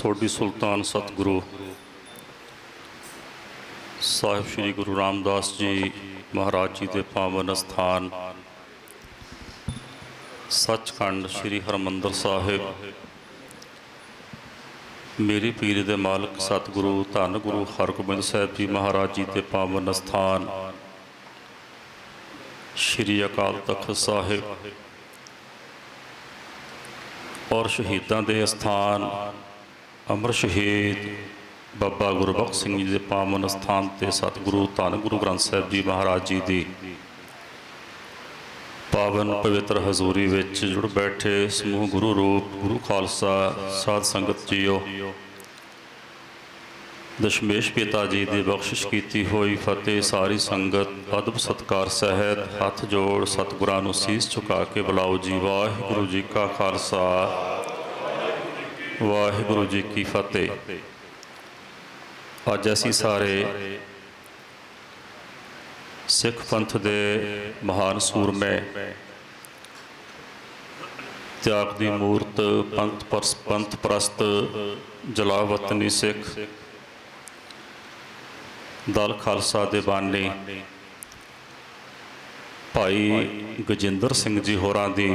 ਸੋਢੀ ਸੁਲਤਾਨ ਸਤਿਗੁਰੂ। ਸਾਹਿਬ ਸ੍ਰੀ ਗੁਰੂ ਰਾਮਦਾਸ ਜੀ ਮਹਾਰਾਜ ਜੀ ਦੇ ਪਾਵਨ ਸਥਾਨ ਸੱਚਖੰਡ ਸ੍ਰੀ ਹਰਮੰਦਰ ਸਾਹਿਬ। ਮੇਰੀ ਪੀਰ ਦੇ ਮਾਲਕ ਸਤਿਗੁਰੂ, ਧੰਨ ਗੁਰੂ ਹਰਗੋਬਿੰਦ ਸਾਹਿਬ ਜੀ ਮਹਾਰਾਜ ਜੀ ਦੇ ਪਾਵਨ ਸਥਾਨ ਸ੍ਰੀ ਅਕਾਲ ਤਖਤ ਸਾਹਿਬ। ਔਰ ਸ਼ਹੀਦਾਂ ਦੇ ਸਥਾਨ ਅਮਰ ਸ਼ਹੀਦ ਬਾਬਾ ਗੁਰਬਖਸ਼ ਸਿੰਘ ਜੀ ਦੇ ਪਾਵਨ ਸਥਾਨ ਤੇ ਸਤਿਗੁਰੂ ਧੰਨ ਗੁਰੂ ਗ੍ਰੰਥ ਸਾਹਿਬ ਜੀ ਮਹਾਰਾਜ ਜੀ ਦੀ ਪਾਵਨ ਪਵਿੱਤਰ ਹਜ਼ੂਰੀ ਵਿੱਚ ਜੁੜ ਬੈਠੇ ਸਮੂਹ ਗੁਰੂ ਰੂਪ, ਗੁਰੂ ਖਾਲਸਾ, ਸਾਧ ਸੰਗਤ ਜੀਓ। ਦਸ਼ਮੇਸ਼ ਪਿਤਾ ਜੀ ਦੀ ਬਖਸ਼ਿਸ਼ ਕੀਤੀ ਹੋਈ ਫਤਿਹ ਸਾਰੀ ਸੰਗਤ, ਅਦਬ ਸਤਕਾਰ ਸਹਿਤ ਹੱਥ ਜੋੜ ਸਤਿਗੁਰਾਂ ਨੂੰ ਸੀਸ ਝੁਕਾ ਕੇ ਬੁਲਾਓ ਜੀ, ਵਾਹਿਗੁਰੂ ਜੀ ਕਾ ਖਾਲਸਾ। ਵਾਹਿਗੁਰੂ ਜੀ ਕੀ ਫਤਿਹ। ਅੱਜ ਅਸੀਂ ਸਾਰੇ ਸਿੱਖ ਪੰਥ ਦੇ ਮਹਾਨ ਸੂਰਮੇ ਤਿਆਗ ਦੀ ਮੂਰਤ ਪੰਥ ਪਰਸ ਪੰਥ ਪ੍ਰਸਤ ਜਲਾਵਤਨੀ ਸਿੱਖ ਦਲ ਖਾਲਸਾ ਦੇ ਬਾਨੀ ਭਾਈ ਗਜਿੰਦਰ ਸਿੰਘ ਜੀ ਹੋਰਾਂ ਦੀ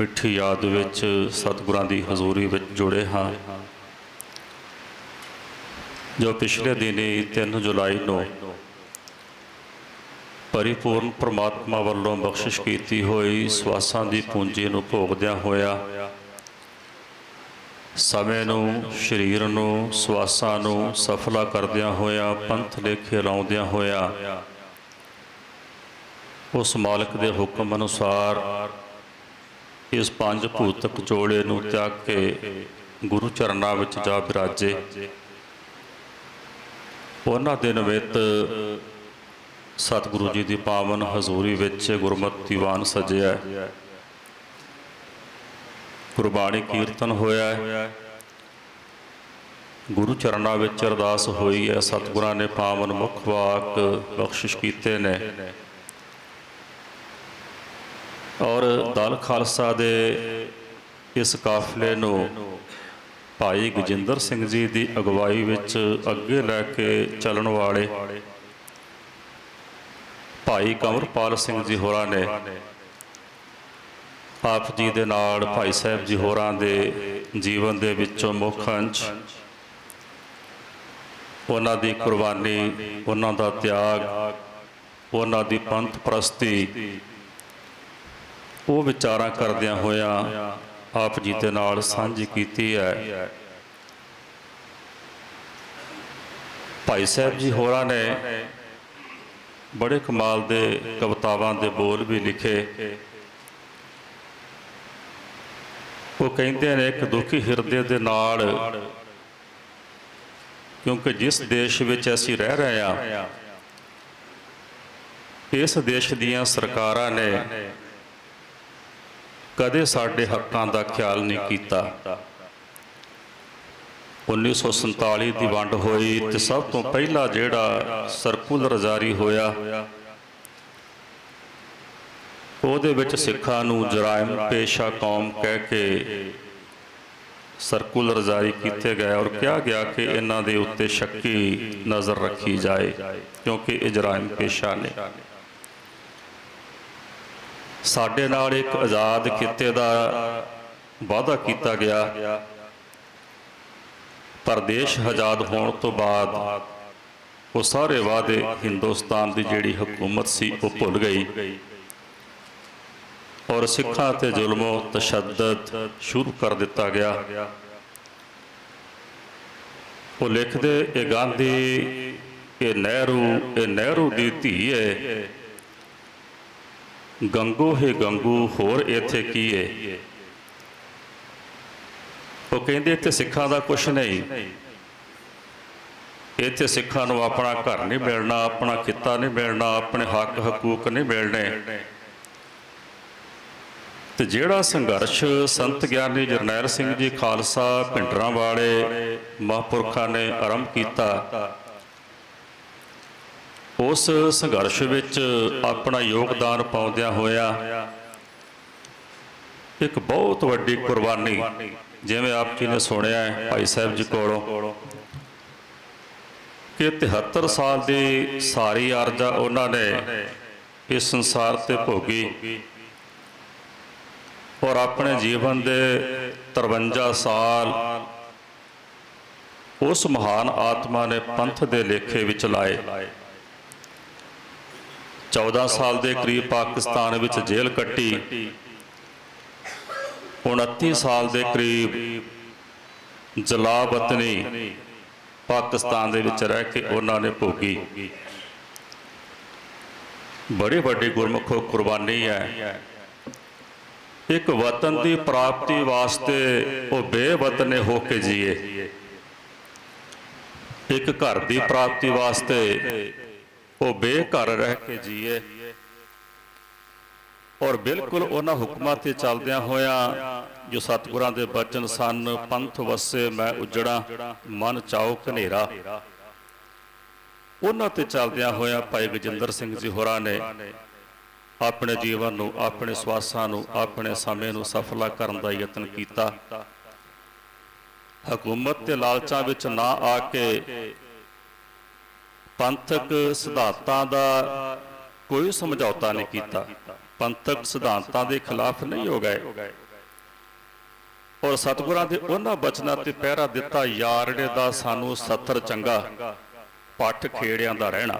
ਮਿੱਠੀ ਯਾਦ ਵਿੱਚ ਸਤਿਗੁਰਾਂ ਦੀ ਹਜ਼ੂਰੀ ਵਿੱਚ ਜੁੜੇ ਹਾਂ। ਜੋ ਪਿਛਲੇ ਦਿਨੀ 3 ਜੁਲਾਈ ਨੂੰ ਪਰਿਪੂਰਨ ਪ੍ਰਮਾਤਮਾ ਵੱਲੋਂ ਬਖਸ਼ਿਸ਼ ਕੀਤੀ ਹੋਈ ਸਵਾਸਾਂ ਦੀ ਪੂੰਜੀ ਨੂੰ ਭੋਗਦਿਆਂ ਹੋਇਆ ਸਮੇਂ ਨੂੰ, ਸਰੀਰ ਨੂੰ, ਸਵਾਸਾਂ ਨੂੰ ਸਫਲਾ ਕਰਦਿਆਂ ਹੋਇਆ, ਪੰਥ ਲੇਖੇ ਲਾਉਂਦਿਆਂ ਹੋਇਆ, ਉਸ ਮਾਲਕ ਦੇ ਹੁਕਮ ਅਨੁਸਾਰ ਇਸ ਪੰਜ ਭੂਤਕ ਜੋੜੇ ਨੂੰ ਤਿਆਗ ਕੇ ਗੁਰੂ ਚਰਨਾਂ ਵਿੱਚ ਜਾ ਬਿਰਾਜੇ ਉਹਨਾਂ ਦੇ ਨਿਮਿਤ ਸਤਿਗੁਰੂ ਜੀ ਦੀ ਪਾਵਨ ਹਜ਼ੂਰੀ ਵਿੱਚ ਗੁਰਮਤਿ ਦੀਵਾਨ ਸਜਿਆ। ਗੁਰਬਾਣੀ ਕੀਰਤਨ ਹੋਇਆ। ਹੈ ਗੁਰੂ ਚਰਨਾਂ ਵਿੱਚ ਅਰਦਾਸ ਹੋਈ ਹੈ। ਸਤਿਗੁਰਾਂ ਨੇ ਪਾਵਨ ਮੁਖ ਵਾਕ ਬਖਸ਼ਿਸ਼ ਕੀਤੇ ਨੇ। ਔਰ ਦਲ ਖਾਲਸਾ ਦੇ ਇਸ ਕਾਫਲੇ ਨੂੰ ਭਾਈ ਗਜਿੰਦਰ ਸਿੰਘ ਜੀ ਦੀ ਅਗਵਾਈ ਵਿੱਚ ਅੱਗੇ ਲੈ ਕੇ ਚੱਲਣ ਵਾਲੇ ਭਾਈ ਕੰਵਰਪਾਲ ਸਿੰਘ ਜੀ ਹੋਰਾਂ ਨੇ ਆਪ ਜੀ ਦੇ ਨਾਲ ਭਾਈ ਸਾਹਿਬ ਜੀ ਹੋਰਾਂ ਦੇ ਜੀਵਨ ਦੇ ਵਿੱਚੋਂ ਮੁੱਖ ਅੰਸ਼ ਉਹਨਾਂ ਦੀ ਕੁਰਬਾਨੀ, ਉਹਨਾਂ ਦਾ ਤਿਆਗ, ਉਹਨਾਂ ਦੀ ਪੰਥ ਪ੍ਰਸਤੀ ਉਹ ਵਿਚਾਰਾਂ ਕਰਦਿਆਂ ਹੋਇਆਂ ਆਪ ਜੀ ਦੇ ਨਾਲ ਸਾਂਝੀ ਕੀਤੀ ਹੈ। ਭਾਈ ਸਾਹਿਬ ਜੀ ਹੋਰਾਂ ਨੇ ਬੜੇ ਕਮਾਲ ਦੇ ਕਵਿਤਾਵਾਂ ਦੇ ਬੋਲ ਵੀ ਲਿਖੇ। ਉਹ ਕਹਿੰਦੇ ਨੇ ਇੱਕ ਦੁਖੀ ਹਿਰਦੇ ਦੇ ਨਾਲ, ਕਿਉਂਕਿ ਜਿਸ ਦੇਸ਼ ਵਿੱਚ ਅਸੀਂ ਰਹਿ ਰਹੇ ਹਾਂ, ਇਸ ਦੇਸ਼ ਦੀਆਂ ਸਰਕਾਰਾਂ ਨੇ ਕਦੇ ਸਾਡੇ ਹੱਕਾਂ ਦਾ ਖਿਆਲ ਨਹੀਂ ਕੀਤਾ। 1947 ਦੀ ਵੰਡ ਹੋਈ ਤੇ ਸਭ ਤੋਂ ਪਹਿਲਾ ਜਿਹੜਾ ਸਰਕੂਲਰ ਜਾਰੀ ਹੋਇਆ, ਉਹਦੇ ਵਿੱਚ ਸਿੱਖਾਂ ਨੂੰ ਜਰਾਇਮ ਪੇਸ਼ਾ ਕੌਮ ਕਹਿ ਕੇ ਸਰਕੂਲਰ ਜਾਰੀ ਕੀਤੇ ਗਏ ਔਰ ਕਿਹਾ ਗਿਆ ਕਿ ਇਹਨਾਂ ਦੇ ਉੱਤੇ ਸ਼ੱਕੀ ਨਜ਼ਰ ਰੱਖੀ ਜਾਏ, ਕਿਉਂਕਿ ਇਹ ਜਰਾਇਮ ਪੇਸ਼ਾ ਨੇ। ਸਾਡੇ ਨਾਲ ਇੱਕ ਆਜ਼ਾਦ ਕਿੱਤੇ ਦਾ ਵਾਅਦਾ ਕੀਤਾ ਗਿਆ। ਪਰ ਦੇਸ਼ ਆਜ਼ਾਦ ਹੋਣ ਤੋਂ ਬਾਅਦ ਉਹ ਸਾਰੇ ਵਾਅਦੇ ਹਿੰਦੁਸਤਾਨ ਦੀ ਜਿਹੜੀ ਹਕੂਮਤ ਸੀ, ਉਹ ਭੁੱਲ ਗਈ। ਔਰ ਸਿੱਖਾਂ ਤੇ ਜ਼ੁਲਮੋ ਤਸ਼ੱਦਦ ਸ਼ੁਰੂ ਕਰ ਦਿੱਤਾ ਗਿਆ। ਉਹ ਲਿਖਦੇ, ਇਹ ਗਾਂਧੀ, ਇਹ ਨਹਿਰੂ ਇਹ ਨਹਿਰੂ ਦੀ ਧੀ ਹੈ ਗੰਗੂ ਹੈ ਗੰਗੂ, ਹੋਰ ਇੱਥੇ ਕੀ ਹੈ? ਉਹ ਕਹਿੰਦੇ ਇੱਥੇ ਸਿੱਖਾਂ ਦਾ ਕੁਝ ਨਹੀਂ। ਇੱਥੇ ਸਿੱਖਾਂ ਨੂੰ ਆਪਣਾ ਘਰ ਨਹੀਂ ਮਿਲਣਾ, ਆਪਣਾ ਕਿੱਤਾ ਨਹੀਂ ਮਿਲਣਾ, ਆਪਣੇ ਹੱਕ ਹਕੂਕ ਨਹੀਂ ਮਿਲਣੇ। ਤੇ ਜਿਹੜਾ ਸੰਘਰਸ਼ ਸੰਤ ਗਿਆਨੀ ਜਰਨੈਲ ਸਿੰਘ ਜੀ ਖਾਲਸਾ ਭਿੰਡਰਾਂ ਵਾਲੇ ਮਹਾਂਪੁਰਖਾਂ ਨੇ ਆਰੰਭ ਕੀਤਾ ਉਸ ਸੰਘਰਸ਼ ਵਿੱਚ ਆਪਣਾ ਯੋਗਦਾਨ ਪਾਉਂਦਿਆਂ ਹੋਇਆ ਇੱਕ ਬਹੁਤ ਵੱਡੀ ਕੁਰਬਾਨੀ ਜਿਵੇਂ ਆਪ ਜੀ ਨੇ ਸੁਣਿਆ ਹੈ ਭਾਈ ਸਾਹਿਬ ਜੀ ਕੋਲੋਂ ਕਿ 73 ਸਾਲ ਦੀ ਸਾਰੀ ਆਰਜਾ ਉਹਨਾਂ ਨੇ ਇਸ ਸੰਸਾਰ ਤੇ ਭੋਗੀ ਔਰ ਆਪਣੇ ਜੀਵਨ ਦੇ 53 ਸਾਲ ਉਸ ਮਹਾਨ ਆਤਮਾ ਨੇ ਪੰਥ ਦੇ ਲੇਖੇ ਵਿੱਚ ਲਾਏ। 14 ਸਾਲ ਦੇ ਕਰੀਬ ਪਾਕਿਸਤਾਨ ਵਿੱਚ ਜੇਲ੍ਹ ਕੱਟੀ। 29 ਸਾਲ ਦੇ ਕਰੀਬ ਜਲਾਵਤਨੀ ਪਾਕਿਸਤਾਨ ਦੇ ਵਿੱਚ ਰਹਿ ਕੇ ਉਹਨਾਂ ਨੇ ਭੋਗੀ। ਬੜੀ ਵੱਡੀ ਗੁਰਮੁਖੋ ਕੁਰਬਾਨੀ ਹੈ। ਇੱਕ ਵਤਨ ਦੀ ਪ੍ਰਾਪਤੀ ਵਾਸਤੇ ਉਹ ਬੇਵਤਨੇ ਹੋ ਕੇ ਜੀਏ। ਇੱਕ ਘਰ ਦੀ ਪ੍ਰਾਪਤੀ ਵਾਸਤੇ ਉਹ ਬੇਘਰ ਰਹਿ ਕੇ ਜੀਏ। ਔਰ ਬਿਲਕੁਲ ਉਹਨਾਂ ਹੁਕਮਾਂ ਤੇ ਚੱਲਦਿਆਂ ਹੋਇਆਂ ਜੋ ਸਤਿਗੁਰਾਂ ਦੇ ਬਚਨ ਸਨ, ਪੰਥ ਵਸੇ ਮੈਂ ਉਜੜਾ, ਮਨ ਚਾਉ ਕਨੇਰਾ ਉਹਨਾਂ ਤੇ ਚੱਲਦਿਆਂ ਹੋਇਆਂ ਭਾਈ ਗਜਿੰਦਰ ਸਿੰਘ ਜੀ ਹੋਰਾਂ ਨੇ ਆਪਣੇ ਜੀਵਨ ਨੂੰ, ਆਪਣੇ ਸਵਾਸਾਂ ਨੂੰ, ਆਪਣੇ ਸਮੇਂ ਨੂੰ ਸਫਲਾ ਕਰਨ ਦਾ ਯਤਨ ਕੀਤਾ। ਹਕੂਮਤ ਤੇ ਲਾਲਚਾਂ ਵਿੱਚ ਨਾ ਆ ਕੇ ਪੰਥਕ ਸਿਧਾਂਤਾਂ ਦਾ ਕੋਈ ਸਮਝੌਤਾ ਨਹੀਂ ਕੀਤਾ। ਪੰਥਕ ਸਿਧਾਂਤਾਂ ਦੇ ਖਿਲਾਫ ਨਹੀਂ ਹੋ ਗਏ। ਔਰ ਸਤਿਗੁਰਾਂ ਦੇ ਉਹਨਾਂ ਬਚਨਾਂ ਤੇ ਪਹਿਰਾ ਦਿੱਤਾ, ਯਾਰੜੇ ਦਾ ਸਾਨੂੰ ਸੱਤਰ ਚੰਗਾ, ਪੱਠ ਖੇੜਿਆਂ ਦਾ ਰਹਿਣਾ।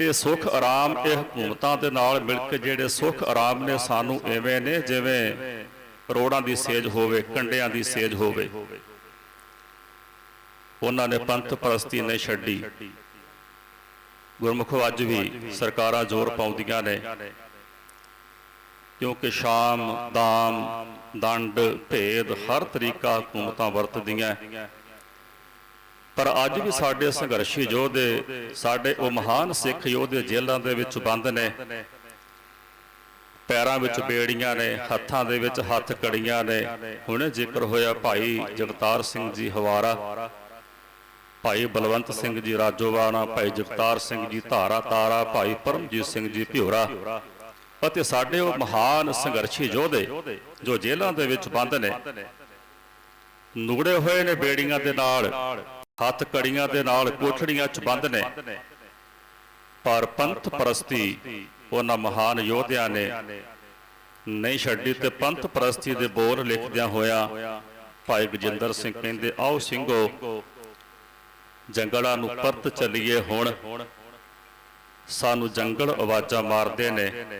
ਇਹ ਸੁਖ ਆਰਾਮ ਇਹ ਹਕੂਮਤਾਂ ਦੇ ਨਾਲ ਮਿਲ ਕੇ ਜਿਹੜੇ ਸੁਖ ਆਰਾਮ ਨੇ ਸਾਨੂੰ ਐਵੇਂ ਨੇ ਜਿਵੇਂ ਰੋੜਾਂ ਦੀ ਸੇਜ ਹੋਵੇ, ਕੰਡਿਆਂ ਦੀ ਸੇਜ ਹੋਵੇ। ਉਹਨਾਂ ਨੇ ਪੰਥ ਪ੍ਰਸਤੀ ਨੇ ਛੱਡੀ। ਗੁਰਮੁਖੋ ਅੱਜ ਵੀ ਸਰਕਾਰਾਂ ਜ਼ੋਰ ਪਾਉਂਦੀਆਂ ਨੇ। ਕਿਉਂਕਿ ਸ਼ਾਮ, ਦਾਮ, ਦੰਡ, ਭੇਦ ਹਰ ਤਰੀਕਾ ਹਕੂਮਤਾਂ ਵਰਤਦੀਆਂ। ਪਰ ਅੱਜ ਵੀ ਸਾਡੇ ਸੰਘਰਸ਼ੀ ਯੋਧੇ, ਸਾਡੇ ਉਹ ਮਹਾਨ ਸਿੱਖ ਯੋਧੇ ਜੇਲ੍ਹਾਂ ਦੇ ਵਿੱਚ ਬੰਦ ਨੇ। ਪੈਰਾਂ ਵਿੱਚ ਬੇੜੀਆਂ ਨੇ, ਹੱਥਾਂ ਦੇ ਵਿੱਚ ਹੱਥ ਕੜੀਆਂ ਨੇ। ਹੁਣੇ ਜ਼ਿਕਰ ਹੋਇਆ ਭਾਈ ਜਗਤਾਰ ਸਿੰਘ ਜੀ ਹਵਾਰਾ। ਭਾਈ ਬਲਵੰਤ ਸਿੰਘ ਜੀ ਰਾਜੋਵਾਣਾ, ਭਾਈ ਜਗਤਾਰ ਸਿੰਘ ਜੀ ਧਾਰਾ ਤਾਰਾ, ਭਾਈ ਪਰਮਜੀਤ ਸਿੰਘ ਜੀ ਭਿਉਰਾ ਅਤੇ ਸਾਡੇ ਉਹ ਮਹਾਨ ਸੰਘਰਸ਼ੀ ਯੋਧੇ ਜੋ ਜੇਲ੍ਹਾਂ ਦੇ ਵਿੱਚ ਬੰਦ ਨੇ, ਨੁਗੜੇ ਹੋਏ ਨੇ ਬੇੜੀਆਂ ਦੇ ਨਾਲ, ਹੱਥ ਕੜੀਆਂ ਦੇ ਨਾਲ ਕੋਠੜੀਆਂ 'ਚ ਬੰਦ ਨੇ। ਪਰ ਪੰਥ ਪ੍ਰਸਤੀ ਉਹਨਾਂ ਮਹਾਨ ਯੋਧਿਆਂ ਨੇ ਨਹੀਂ ਛੱਡੀ ਤੇ ਪੰਥ ਪ੍ਰਸਤੀ ਦੇ ਬੋਲ ਲਿਖਦਿਆਂ ਹੋਇਆ ਭਾਈ ਗਜਿੰਦਰ ਸਿੰਘ ਕਹਿੰਦੇ, ਆਓ ਸਿੰਘੋ ਜੰਗਲਾਂ ਨੂੰ ਪਰਤ ਚੱਲੀਏ ਹੁਣ। ਸਾਨੂੰ ਜੰਗਲ ਆਵਾਜ਼ਾਂ ਮਾਰਦੇ ਨੇ।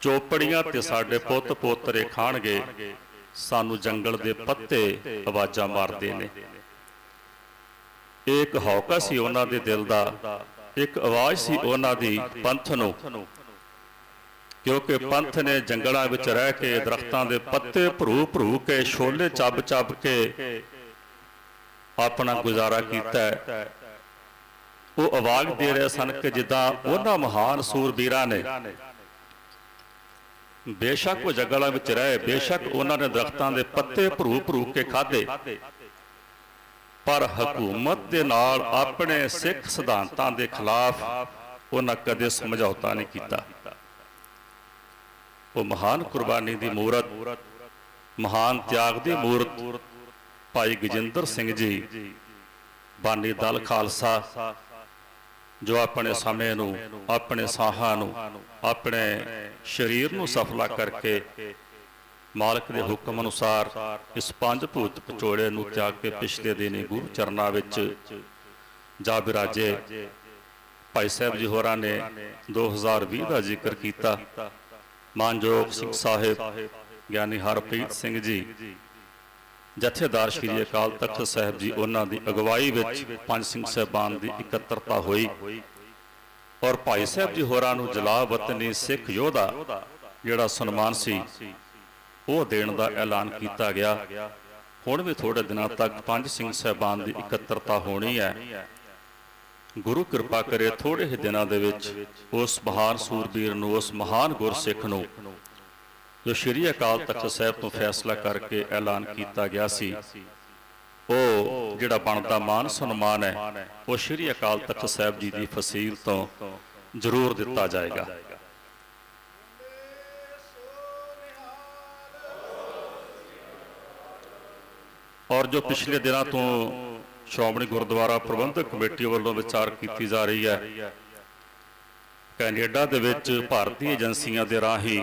ਚੋਪੜੀਆਂ ਤੇ ਸਾਡੇ ਪੁੱਤ ਪੋਤਰੇ ਖਾਣਗੇ। ਸਾਨੂੰ ਜੰਗਲ ਦੇ ਪੱਤੇ ਆਵਾਜ਼ਾਂ ਮਾਰਦੇ ਨੇ। ਇੱਕ ਹੌਕਾ ਸੀ ਉਹਨਾਂ ਦੇ ਦਿਲ ਦਾ, ਇੱਕ ਆਵਾਜ਼ ਸੀ ਉਹਨਾਂ ਦੀ ਪੰਥ ਨੂੰ। ਕਿਉਂਕਿ ਪੰਥ ਨੇ ਜੰਗਲਾਂ ਵਿੱਚ ਰਹਿ ਕੇ ਦਰਖਤਾਂ ਦੇ ਪੱਤੇ ਭਰੂ ਭਰੂ ਕੇ, ਛੋਲੇ ਚੱਬ ਚੱਬ ਕੇ ਆਪਣਾ ਗੁਜ਼ਾਰਾ ਕੀਤਾ ਹੈ। ਉਹ ਆਵਾਜ਼ ਦੇ ਰਹੇ ਸਨ ਕਿ ਜਿੱਦਾਂ ਉਹਨਾਂ ਮਹਾਨ ਸੂਰਬੀਰਾਂ ਨੇ ਬੇਸ਼ੱਕ ਉਹ ਜੰਗਲਾਂ ਵਿੱਚ ਰਹੇ, ਬੇਸ਼ੱਕ ਉਹਨਾਂ ਨੇ ਦਰਖਤਾਂ ਦੇ ਪੱਤੇ ਭਰੂ ਭਰੂ ਕੇ ਖਾਦੇ ਪਰ ਹਕੂਮਤ ਦੇ ਨਾਲ ਆਪਣੇ ਸਿੱਖ ਸਿਧਾਂਤਾਂ ਦੇ ਖਿਲਾਫ ਉਹਨਾਂ ਕਦੇ ਸਮਝੌਤਾ ਨਹੀਂ ਕੀਤਾ ਉਹ ਮਹਾਨ ਕੁਰਬਾਨੀ ਦੀ ਮੂਰਤ, ਮਹਾਨ ਤਿਆਗ ਦੀ ਮੂਰਤ ਭਾਈ ਗਜਿੰਦਰ ਸਿੰਘ ਜੀ, ਬਾਨੀ ਦਲ ਖਾਲਸਾ, ਜੋ ਆਪਣੇ ਸਮੇਂ ਨੂੰ, ਆਪਣੇ ਸਾਹਾਂ ਨੂੰ, ਆਪਣੇ ਸਰੀਰ ਨੂੰ ਸਫਲਾ ਕਰਕੇ ਮਾਲਕ ਦੇ ਹੁਕਮ ਅਨੁਸਾਰ ਇਸ ਪੰਜ ਭੂਤ ਪਚੋੜੇ ਨੂੰ ਤਿਆਗ ਕੇ ਪਿਛਲੇ ਦਿਨੀ ਗੁਰੂ ਚਰਨਾਂ ਵਿੱਚ ਜਾ ਬਿਰਾਜੇ। ਭਾਈ ਸਾਹਿਬ ਜੀ ਹੋਰਾਂ ਨੇ 2020 ਦਾ ਜ਼ਿਕਰ ਕੀਤਾ। ਮਾਨਯੋਗ ਸਿੰਘ ਸਾਹਿਬ, ਗਿਆਨੀ ਹਰਪ੍ਰੀਤ ਸਿੰਘ ਜੀ ਜਥੇਦਾਰ ਸ਼੍ਰੀ ਅਕਾਲ ਤਖਤ ਸਾਹਿਬ ਜੀ, ਉਹਨਾਂ ਦੀ ਅਗਵਾਈ ਵਿੱਚ ਪੰਜ ਸਿੰਘ ਸਹਿਬਾਨ ਦੀ ਇਕੱਤਰਤਾ ਹੋਈ। ਔਰ ਭਾਈ ਸਾਹਿਬ ਜੀ ਹੋਰਾਂ ਨੂੰ ਜਲਾਵਤਨੀ ਸਿੱਖ ਯੋਧਾ ਜਿਹੜਾ ਸਨਮਾਨ ਸੀ, ਉਹ ਦੇਣ ਦਾ ਐਲਾਨ ਕੀਤਾ ਗਿਆ। ਹੁਣ ਵੀ ਥੋੜੇ ਦਿਨਾਂ ਤੱਕ ਪੰਜ ਸਿੰਘ ਸਹਿਬਾਨ ਦੀ ਇਕੱਤਰਤਾ ਹੋਣੀ ਹੈ। ਗੁਰੂ ਕਿਰਪਾ ਕਰੇ ਥੋੜੇ ਹੀ ਦਿਨਾਂ ਦੇ ਵਿੱਚ ਉਸ ਮਹਾਨ ਸੂਰਬੀਰ ਨੂੰ, ਉਸ ਮਹਾਨ ਗੁਰਸਿੱਖ ਨੂੰ ਜੋ ਸ਼੍ਰੀ ਅਕਾਲ ਤਖਤ ਸਾਹਿਬ ਤੋਂ ਫੈਸਲਾ ਕਰਕੇ ਐਲਾਨ ਕੀਤਾ ਗਿਆ ਸੀ, ਉਹ ਜਿਹੜਾ ਬਣਦਾ ਮਾਨ ਸਨਮਾਨ ਹੈ, ਉਹ ਸ਼੍ਰੀ ਅਕਾਲ ਤਖਤ ਸਾਹਿਬ ਜੀ ਦੀ ਫਸੀਲ ਤੋਂ ਜ਼ਰੂਰ ਦਿੱਤਾ ਜਾਏਗਾ। ਔਰ ਜੋ ਪਿਛਲੇ ਦਿਨਾਂ ਤੋਂ ਸ਼੍ਰੋਮਣੀ ਗੁਰਦੁਆਰਾ ਪ੍ਰਬੰਧਕ ਕਮੇਟੀ ਵੱਲੋਂ ਵਿਚਾਰ ਕੀਤੀ ਜਾ ਰਹੀ ਹੈ, ਕੈਨੇਡਾ ਦੇ ਵਿੱਚ ਭਾਰਤੀ ਏਜੰਸੀਆਂ ਦੇ ਰਾਹੀਂ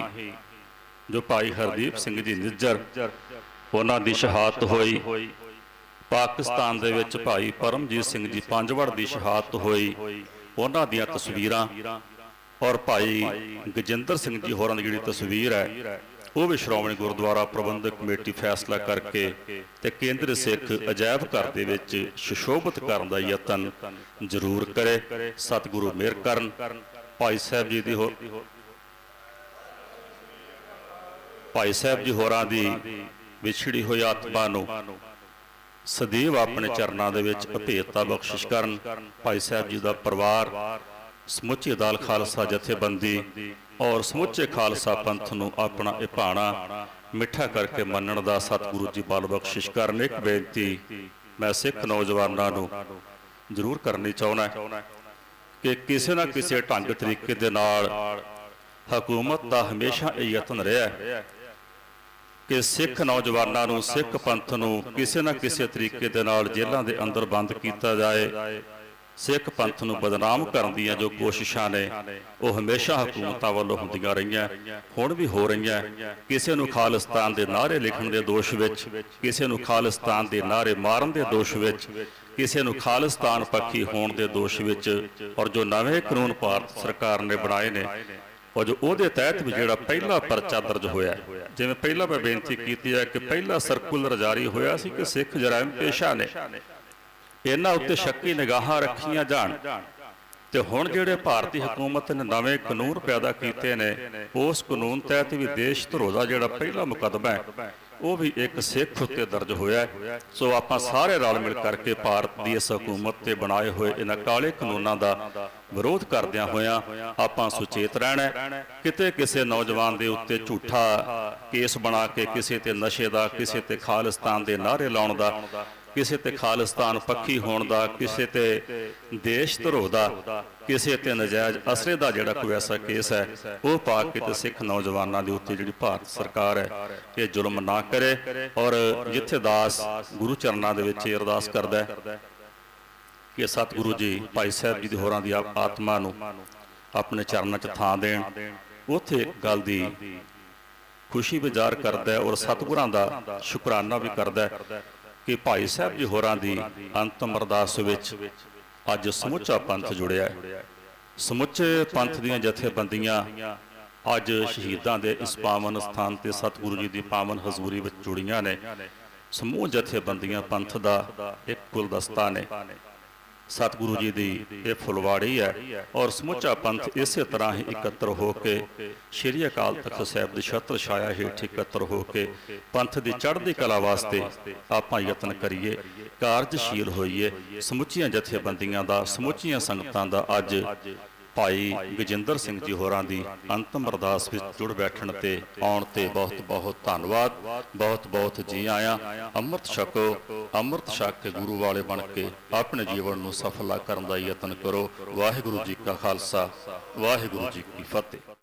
ਜੋ ਭਾਈ ਹਰਦੀਪ ਸਿੰਘ ਜੀ ਨਿੱਜਰ, ਉਹਨਾਂ ਦੀ ਸ਼ਹਾਦਤ ਹੋਈ। ਪਾਕਿਸਤਾਨ ਦੇ ਵਿੱਚ ਭਾਈ ਪਰਮਜੀਤ ਸਿੰਘ ਜੀ ਪੰਜਵੜ ਦੀ ਸ਼ਹਾਦਤ ਹੋਈ। ਉਹਨਾਂ ਦੀਆਂ ਤਸਵੀਰਾਂ ਔਰ ਭਾਈ ਗਜਿੰਦਰ ਸਿੰਘ ਜੀ ਹੋਰਾਂ ਦੀ ਜਿਹੜੀ ਤਸਵੀਰ ਹੈ, ਉਹ ਵੀ ਸ਼੍ਰੋਮਣੀ ਗੁਰਦੁਆਰਾ ਪ੍ਰਬੰਧਕ ਕਮੇਟੀ ਫੈਸਲਾ ਕਰਕੇ ਤੇ ਕੇਂਦਰੀ ਸਿੱਖ ਅਜਾਇਬ ਘਰ ਦੇ ਵਿੱਚ ਸੁਸ਼ੋਭਿਤ ਕਰਨ ਦਾ ਯਤਨ ਜ਼ਰੂਰ ਕਰੇ। ਸਤਿਗੁਰੂ ਮਿਹਰ ਕਰਨ। ਭਾਈ ਸਾਹਿਬ ਜੀ ਦੀ ਹੋ ਭਾਈ ਸਾਹਿਬ ਜੀ ਹੋਰਾਂ ਦੀ ਵਿਛੜੀ ਹੋਈ ਆਤਮਾ ਨੂੰ ਸਦੀਵ ਆਪਣੇ ਚਰਨਾਂ ਦੇ ਵਿੱਚ ਅਭੇਤਾ ਬਖਸ਼ਿਸ਼ ਕਰਨ, ਭਾਈ ਸਾਹਿਬ ਜੀ ਦਾ ਪਰਿਵਾਰ, ਸਮੁੱਚੀ ਅਦਾਲ ਖਾਲਸਾ ਜਥੇਬੰਦੀ ਔਰ ਸਮੁੱਚੇ ਖਾਲਸਾ ਪੰਥ ਨੂੰ ਆਪਣਾ ਇਹ ਭਾਣਾ ਮਿੱਠਾ ਕਰਕੇ ਮੰਨਣ ਦਾ ਸਤਿਗੁਰੂ ਜੀ ਬਲ ਬਖਸ਼ਿਸ਼ ਕਰਨ, ਇੱਕ ਬੇਨਤੀ ਮੈਂ ਸਿੱਖ ਨੌਜਵਾਨਾਂ ਨੂੰ ਜ਼ਰੂਰ ਕਰਨੀ ਚਾਹੁੰਦਾ ਕਿ ਕਿਸੇ ਨਾ ਕਿਸੇ ਢੰਗ ਤਰੀਕੇ ਦੇ ਨਾਲ ਹਕੂਮਤ ਦਾ ਹਮੇਸ਼ਾ ਇਹ ਯਤਨ ਰਿਹਾ ਹੈ ਕਿ ਸਿੱਖ ਨੌਜਵਾਨਾਂ ਨੂੰ, ਸਿੱਖ ਪੰਥ ਨੂੰ ਕਿਸੇ ਨਾ ਕਿਸੇ ਤਰੀਕੇ ਦੇ ਨਾਲ ਜੇਲ੍ਹਾਂ ਦੇ ਅੰਦਰ ਬੰਦ ਕੀਤਾ ਜਾਏ। ਸਿੱਖ ਪੰਥ ਨੂੰ ਬਦਨਾਮ ਕਰਨ ਦੀਆਂ ਜੋ ਕੋਸ਼ਿਸ਼ਾਂ ਨੇ, ਉਹ ਹਮੇਸ਼ਾ ਹਕੂਮਤਾਂ ਵੱਲੋਂ ਹੁੰਦੀਆਂ ਰਹੀਆਂ, ਹੁਣ ਵੀ ਹੋ ਰਹੀਆਂ। ਕਿਸੇ ਨੂੰ ਖਾਲਿਸਤਾਨ ਦੇ ਨਾਅਰੇ ਲਿਖਣ ਦੇ ਦੋਸ਼ ਵਿੱਚ, ਕਿਸੇ ਨੂੰ ਖਾਲਿਸਤਾਨ ਦੇ ਨਾਅਰੇ ਮਾਰਨ ਦੇ ਦੋਸ਼ ਵਿੱਚ, ਕਿਸੇ ਨੂੰ ਖਾਲਿਸਤਾਨ ਪੱਖੀ ਹੋਣ ਦੇ ਦੋਸ਼ ਵਿੱਚ, ਔਰ ਜੋ ਨਵੇਂ ਕਾਨੂੰਨ ਭਾਰਤ ਸਰਕਾਰ ਨੇ ਬਣਾਏ ਨੇ ਔਰ ਜੋ ਉਹਦੇ ਤਹਿਤ ਵੀ ਜਿਹੜਾ ਪਹਿਲਾ ਪਰਚਾ ਦਰਜ ਹੋਇਆ ਜਿਵੇਂ ਪਹਿਲਾਂ ਮੈਂ ਬੇਨਤੀ ਕੀਤੀ ਹੈ ਕਿ ਪਹਿਲਾ ਸਰਕੂਲਰ ਜਾਰੀ ਹੋਇਆ ਸੀ ਕਿ ਸਿੱਖ ਜਰਾਇਮ ਪੇਸ਼ਾ ਨੇ। ਇਹਨਾਂ ਉੱਤੇ ਸ਼ੱਕੀ ਨਿਗਾਹਾਂ ਰੱਖੀਆਂ ਜਾਣ। ਤੇ ਹੁਣ ਜਿਹੜੇ ਭਾਰਤੀ ਹਕੂਮਤ ਨੇ ਨਵੇਂ ਕਾਨੂੰਨ ਪੈਦਾ ਕੀਤੇ ਨੇ ਉਸ ਕਾਨੂੰਨ ਤਹਿਤ ਵੀ ਦੇਸ਼ ਧਰੋਹ ਦਾ ਜਿਹੜਾ ਪਹਿਲਾ ਮੁਕੱਦਮਾ ਹੈ। ਉਹ ਵੀ ਇੱਕ ਸਿੱਖ ਉੱਤੇ ਦਰਜ ਹੋਇਆ ਸੋ ਆਪਾਂ ਸਾਰੇ ਰਲ ਮਿਲ ਕਰਕੇ ਭਾਰਤ ਦੀ ਇਸ ਹਕੂਮਤ ਤੇ ਬਣਾਏ ਹੋਏ ਇਹਨਾਂ ਕਾਲੇ ਕਾਨੂੰਨਾਂ ਦਾ ਵਿਰੋਧ ਕਰਦਿਆਂ ਹੋਇਆਂ ਆਪਾਂ ਸੁਚੇਤ ਰਹਿਣਾ ਕਿਤੇ ਕਿਸੇ ਨੌਜਵਾਨ ਦੇ ਉੱਤੇ ਝੂਠਾ ਕੇਸ ਬਣਾ ਕੇ, ਕਿਸੇ ਤੇ ਨਸ਼ੇ ਦਾ, ਕਿਸੇ ਤੇ ਖਾਲਿਸਤਾਨ ਦੇ ਨਾਅਰੇ ਲਾਉਣ ਦਾ ਕਿਸੇ ਤੇ ਖਾਲਿਸਤਾਨ ਪੱਖੀ ਹੋਣ ਦਾ, ਕਿਸੇ ਤੇ ਦੇਸ਼ ਧਰੋ ਦਾ, ਕਿਸੇ ਤੇ ਨਜਾਇਜ਼ ਅਸਰੇ ਦਾ ਜਿਹੜਾ ਕੋਈ ਐਸਾ ਕੇਸ ਹੈ, ਉਹ ਪਾ ਕੇ ਤੇ ਸਿੱਖ ਨੌਜਵਾਨਾਂ ਦੇ ਉੱਤੇ ਜਿਹੜੀ ਭਾਰਤ ਸਰਕਾਰ ਹੈ, ਇਹ ਜ਼ੁਲਮ ਨਾ ਕਰੇ ਔਰ ਜਿੱਥੇ ਦਾਸ ਗੁਰੂ ਚਰਨਾਂ ਦੇ ਵਿੱਚ ਅਰਦਾਸ ਕਰਦਾ ਹੈ ਕਿ ਸਤਿਗੁਰੂ ਜੀ, ਭਾਈ ਸਾਹਿਬ ਜੀ ਦੇ ਹੋਰਾਂ ਦੀ ਆਤਮਾ ਨੂੰ ਆਪਣੇ ਚਰਨਾਂ 'ਚ ਥਾਂ ਦੇਣ, ਉੱਥੇ ਇੱਕ ਗੱਲ ਦੀ ਖੁਸ਼ੀ ਵਿਚਾਰ ਕਰਦਾ ਔਰ ਸਤਿਗੁਰਾਂ ਦਾ ਸ਼ੁਕਰਾਨਾ ਵੀ ਕਰਦਾ ਕਿ ਭਾਈ ਸਾਹਿਬ ਜੀ ਹੋਰਾਂ ਦੀ ਅੰਤਮ ਅਰਦਾਸ ਵਿੱਚ ਅੱਜ ਸਮੁੱਚਾ ਪੰਥ ਜੁੜਿਆ ਹੈ। ਸਮੁੱਚੇ ਪੰਥ ਦੀਆਂ ਜਥੇਬੰਦੀਆਂ ਅੱਜ ਸ਼ਹੀਦਾਂ ਦੇ ਇਸ ਪਾਵਨ ਸਥਾਨ ਤੇ ਸਤਿਗੁਰੂ ਜੀ ਦੀ ਪਾਵਨ ਹਜ਼ੂਰੀ ਵਿੱਚ ਜੁੜੀਆਂ ਨੇ। ਸਮੂਹ ਜਥੇਬੰਦੀਆਂ ਪੰਥ ਦਾ ਇੱਕ ਗੁਲਦਸਤਾ ਨੇ। ਸਤਿਗੁਰੂ ਜੀ ਦੀ ਇਹ ਫੁਲਵਾੜੀ ਹੈ ਔਰ ਸਮੁੱਚਾ ਪੰਥ ਇਸੇ ਤਰ੍ਹਾਂ ਹੀ ਇਕੱਤਰ ਹੋ ਕੇ ਸ਼੍ਰੀ ਅਕਾਲ ਤਖਤ ਸਾਹਿਬ ਦੀ ਛਤਰ ਛਾਇਆ ਹੇਠ ਇਕੱਤਰ ਹੋ ਕੇ ਪੰਥ ਦੀ ਚੜ੍ਹਦੀ ਕਲਾ ਵਾਸਤੇ ਆਪਾਂ ਯਤਨ ਕਰੀਏ, ਕਾਰਜਸ਼ੀਲ ਹੋਈਏ, ਸਮੁੱਚੀਆਂ ਜਥੇਬੰਦੀਆਂ ਦਾ, ਸਮੁੱਚੀਆਂ ਸੰਗਤਾਂ ਦਾ ਅੱਜ ਭਾਈ ਗਜਿੰਦਰ ਸਿੰਘ ਜੀ ਹੋਰਾਂ ਦੀ ਅੰਤਮ ਅਰਦਾਸ ਵਿੱਚ ਜੁੜ ਬੈਠਣ ਤੇ ਆਉਣ ਤੇ ਬਹੁਤ ਬਹੁਤ ਧੰਨਵਾਦ। ਬਹੁਤ ਬਹੁਤ ਜੀ ਆਇਆਂ। ਅੰਮ੍ਰਿਤ ਛਕੋ। ਅੰਮ੍ਰਿਤ ਛਕ ਕੇ ਗੁਰੂ ਵਾਲੇ ਬਣ ਕੇ ਆਪਣੇ ਜੀਵਨ ਨੂੰ ਸਫਲਾ ਕਰਨ ਦਾ ਯਤਨ ਕਰੋ। ਵਾਹਿਗੁਰੂ ਜੀ ਕਾ ਖਾਲਸਾ। ਵਾਹਿਗੁਰੂ ਜੀ ਕੀ ਫਤਿਹ।